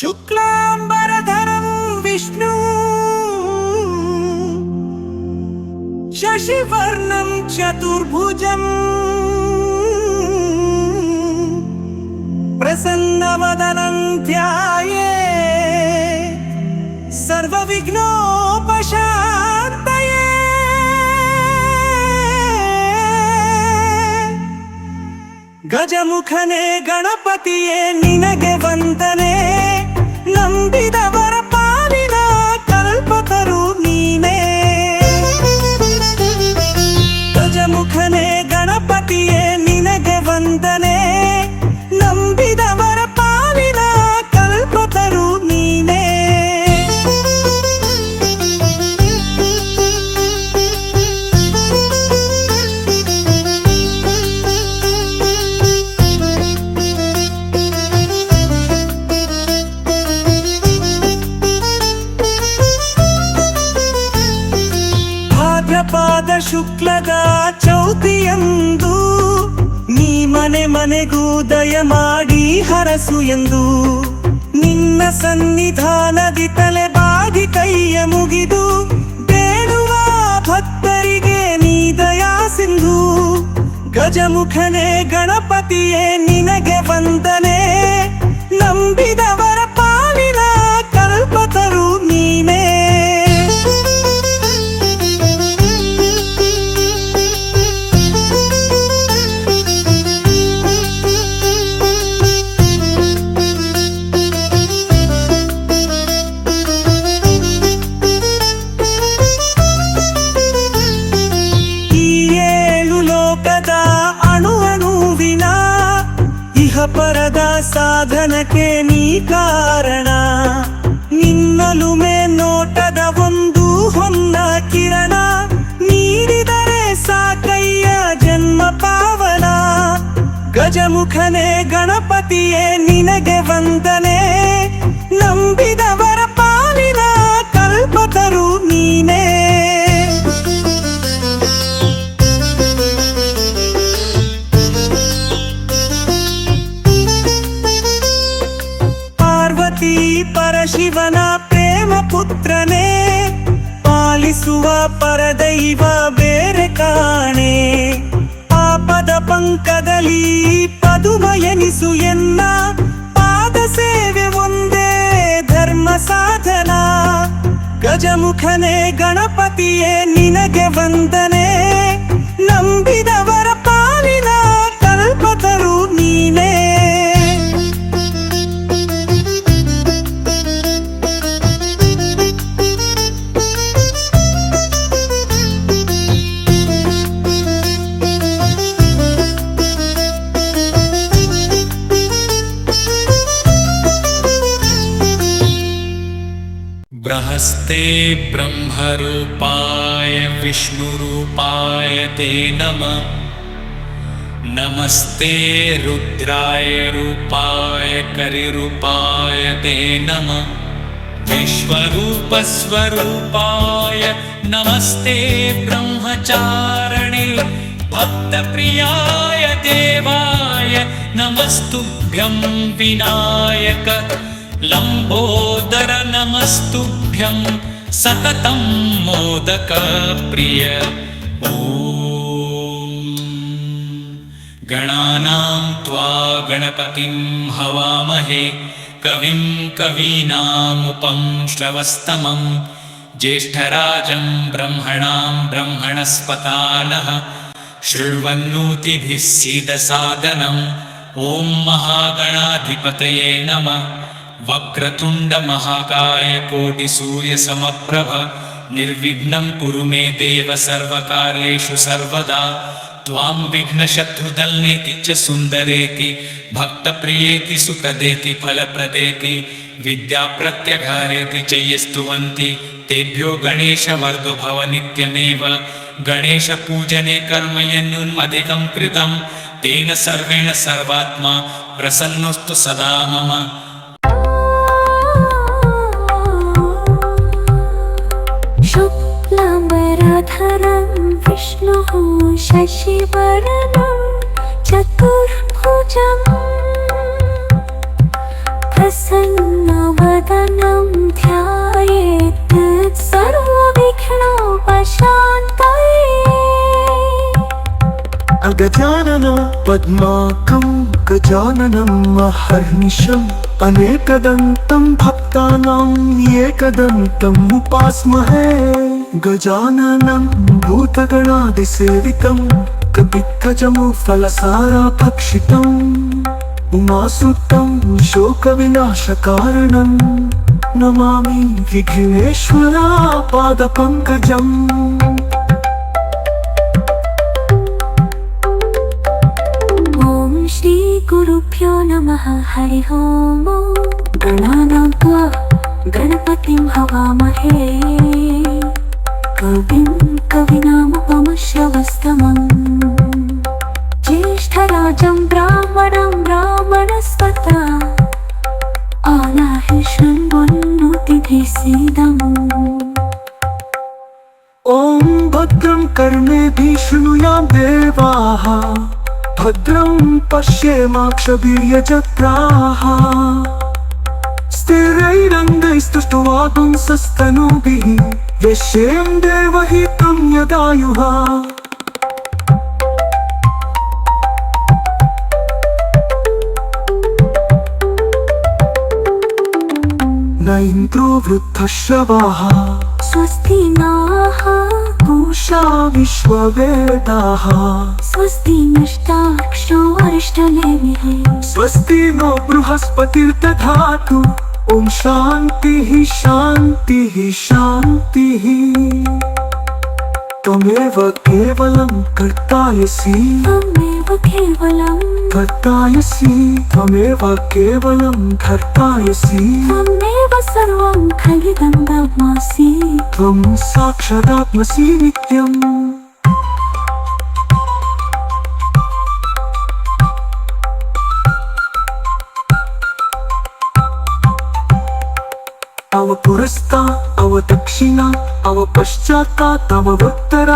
शुक्लाम्बरधरं विष्णु शशिवर्णं चतुर्भुजम् प्रसन्नवदनं ध्याये सर्वविघ्नोपशान्तये। गजमुखने गणपतिये निनगे वन्दने। vida. ದಯ ಮಾಡಿ ಹರಸು ಎಂದು ನಿನ್ನ ಸನ್ನಿಧಾನದಿ ತಲೆ ಬಾಗಿ ಕೈಯ ಮುಗಿದು ಬೇಡುವ ಭಕ್ತರಿಗೆ ನೀ ದಯಾ ಸಿಂಧು. ಗಜಮುಖನೇ ಗಣಪತಿಯೇ ನಿನಗೆ ವಂದನೆ. ನಂಬಿದವರ ಪರದ ಸಾಧನಕ್ಕೆ ನೀ ಕಾರಣ. ನಿನ್ನಲುಮೆ ನೋಟದ ಒಂದು ಹೊನ್ನ ಕಿರಣ. ನೀಡಿದರೆ ಸಾಕಯ್ಯ ಜನ್ಮ ಪಾವನ. ಗಜಮುಖನೇ ಗಣಪತಿಯೇ ನಿನಗೆ ವಂದನೆ. ಪಂಕದಲ್ಲಿ ಪದುಮಯನಿಸು ಎನ್ನ ಪಾದ ಸೇವೆ ಒಂದೇ ಧರ್ಮ ಸಾಧನ. ಗಜಮುಖನೇ ಗಣಪತಿಯೇ ನಿನಗೆ ವಂದನೆ. ನಂಬಿದವರ बृहस्ते ब्रह्मरूपाय विष्णुरूपाय ते नमः। नमस्ते रुद्राय रूपाय करिरूपाय ते विश्वरूपस्वरूपाय नमस्ते ब्रह्मचारिणे। भक्तप्रियाय देवाय नमस्तुभ्यं विनायक लम्बोदर नमस्तुभ्यं सततं मोदकप्रिय गणानां त्वा गणपतिं हवामहे कविं कवीनामुपं श्रवस्तमं ज्येष्ठराजं ब्रह्मणां ब्रह्मणस्पतानः शृण्वन्नोतिभिः सीदसादनम् ॐ महागणाधिपतये नमः वक्रतुण्डमहाकाय कोटिसूर्यसमप्रभ निर्विघ्नं कुरु मे देव सर्वकार्येषु सर्वदा। त्वां विघ्नशत्रुदल्नेति च सुन्दरेति भक्तप्रियेति सुखदेति फलप्रदेति विद्याप्रत्यघारेति च ये स्तुवन्ति तेभ्यो गणेशवर्धो भव नित्यमेव गणेशपूजने कर्म यन्नुन्मधिकं कृतं। तेन सर्वेण सर्वात्मा प्रसन्नोऽस्तु सदा मम धराधरं विष्णुः चतुर्भुज प्रसन्न प्रसन्नवदनं ध्यायेत् सर्वविघ्नोपशान्तये। अगजाननं पद्माकं गजाननं महर्निशम्। अनेकदन्तं भक्तानाम् एकदन्तमुपास्महे गजाननं भूतगणादिसेवितं कपित्थजमुफलसाराभक्षितम् उमासुतं शोकविनाशकारणम् नमामि विघ्नेश्वरा पादपङ्कजम् ॐ श्रीगुरुभ्यो नमः हरिः ओम् गणानां त्वा गणपतिं हवामहे कविं कविनामुपमश्रवस्तमम् ज्येष्ठराजं ब्राह्मणं ब्राह्मणस्पता आलाहि शृण्वन्नुतिभिः सीदम् ॐ भद्रं कर्णेभिः शृणुयां देवाः भद्रं पश्येमाक्षभिर्यजत्राः स्थिरैरङ्गैस्तुष्टुवापुंसस्तनूभिः यस्यें देवहितं यदायुः न इन्द्रो वृद्धश्रवाः। स्वस्ति नाः पूषा विश्ववेदाः। स्वस्ति नष्टाक्षो अरिष्टनेमिः स्वस्ति नो बृहस्पतिर्दधातु ॐ शान्तिः शान्तिः शान्तिः त्वमेव केवलं कर्तायसि त्वमेव केवलं कर्तायसि त्वमेव केवलं कर्तायसि त्वमेव सर्वं खलिदं ब्रह्मासि त्वं साक्षादात्मसि नित्यम् अव ಪುರಸ್ತ ಅವ ದಕ್ಷಿಣ ಅವ ಪಶ್ಚಾತ್ತ ತವ ಉತ್ತರ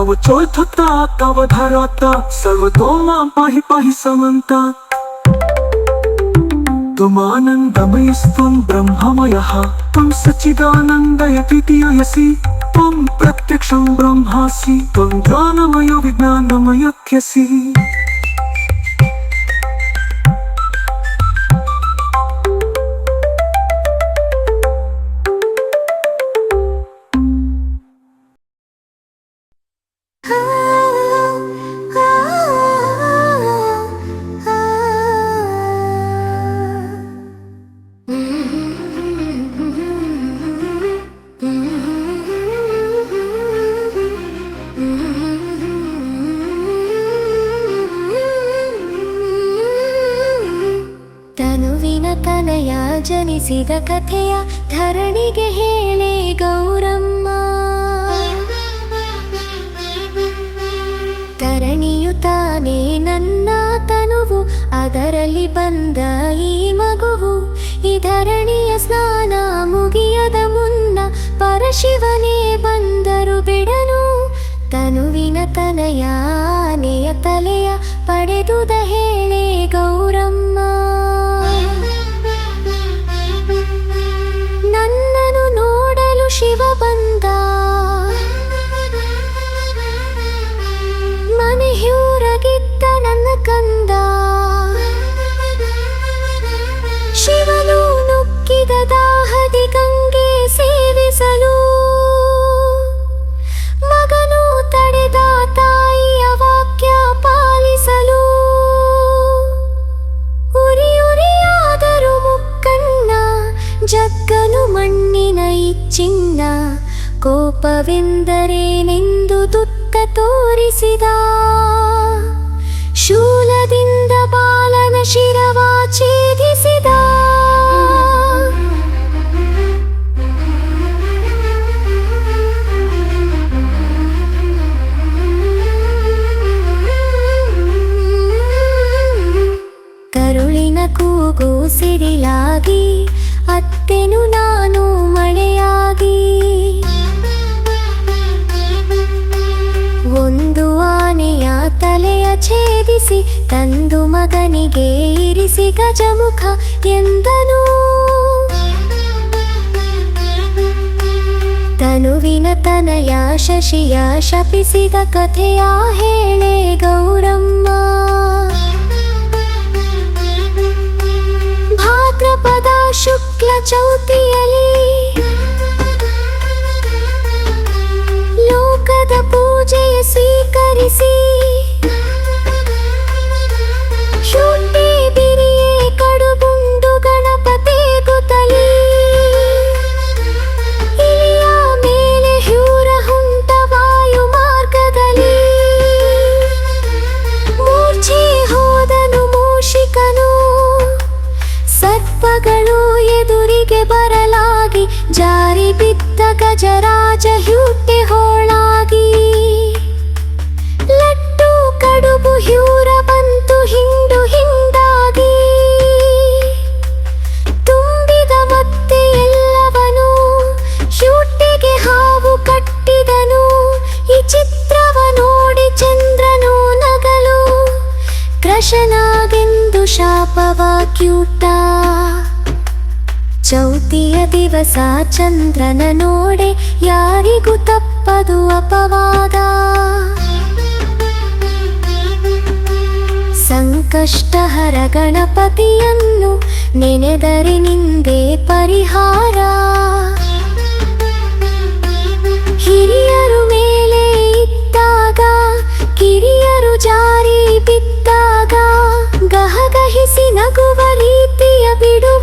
ಅವ ಚೋರ್ಥತ ತವ ಧರಾತ ಸರ್ವತೋ ಮಾಂ ಪಾಹಿ ಪಾಹಿ ಸಮಂತ त्वमानन्दमयस्त्वं ब्रह्ममयः त्वं सच्चिदानन्दय तृतीयसि त्वं प्रत्यक्षं ब्रह्मासि त्वं ज्ञानमयो ಜನಿಸಿದ ಕಥೆಯ ಧರಣಿಗೆ ಹೇಳೆ, ಗೌರಮ್ಮ. ಧರಣಿಯು ತಾನೇ ನನ್ನ ತನುವು, ಅದರಲ್ಲಿ ಬಂದ ಈ ಮಗುವು. ಈ ಧರಣಿಯ ಸ್ನಾನ ಮುಗಿಯದ ಮುನ್ನ ಪರಶಿವನೇ ಬಂದರು ಬಿಡನು ತನುವಿನ ತನಯ ಆನೆಯ ತಲೆಯ ಪಡೆದುದ ಹೇಳೆ, ಗೌರಮ್ಮ. गोविन्दरे ಛೇದಿಸಿ ತಂದು ಮಗನಿಗೆ ಇರಿಸಿ ಗಜಮುಖ ಎಂದನು. ತನುವಿನ ತನಯ ಶಶಿಯ ಶಪಿಸಿದ ಕಥೆಯ ಹೇಳೆ ಗೌರಮ್ಮ. ಭಾದ್ರಪದ ಶುಕ್ಲ ಚೌತಿಯಲ್ಲಿ ಲೋಕದ ಪೂಜೆಯ ಸ್ವೀಕರಿಸಿ ಗಜರಾಜ ಹ್ಯೂಟೆ ಹೋಳಾಗಿ. ಲಟ್ಟು ಕಡುಬು, ಹ್ಯೂರ ಬಂತು ಹಿಂಡು ಹಿಂಡಾಗಿ. ತುಂಬಿದ ಮತ್ತೆ ಎಲ್ಲವನು ಶೂಟೆಗೆ ಹಾವು ಕಟ್ಟಿದನು. ಈ ಚಿತ್ರವ ನೋಡಿ ಚಂದ್ರನು ನಗಲು. ಕೃಶನಾಗೆಂದು ಶಾಪವ ಕ್ಯೂಟ. ಚೌತಿಯ ದಿವಸ ಚಂದ್ರನ ನೋಡೆ ಯಾರಿಗೂ ತಪ್ಪದು ಅಪವಾದ. ಸಂಕಷ್ಟಹರ ಗಣಪತಿಯನ್ನು ನೆನೆದರೆ ನಿಂದೆ ಪರಿಹಾರ. ಹಿರಿಯರು ಮೇಲೆ ಇದ್ದಾಗ, ಕಿರಿಯರು ಜಾರಿ ಬಿದ್ದಾಗ, ಗಹಗಹಿಸಿ ನಗುವ ರೀತಿಯ ಬಿಡು